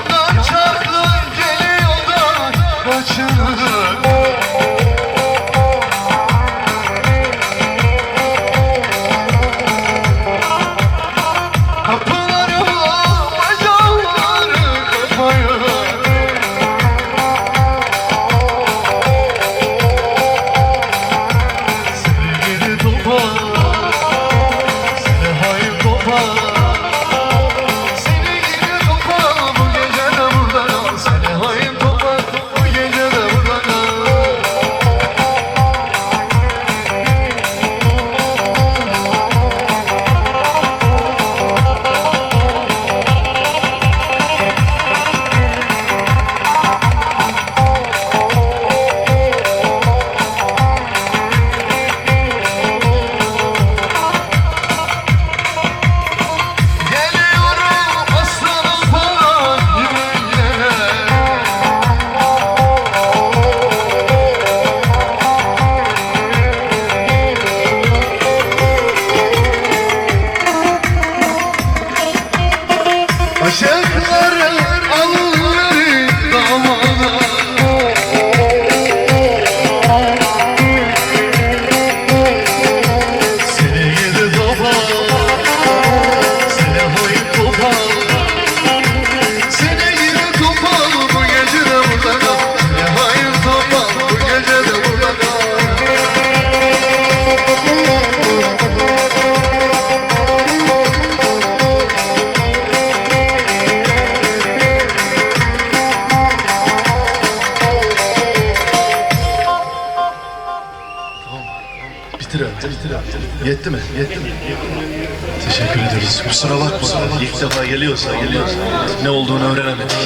I'm not go. Aşıkların Yetti mi? Yetti mi? Teşekkür ederiz. Kusura bakma. İlk defa geliyorsa geliyorsa ne olduğunu öğrenemedik.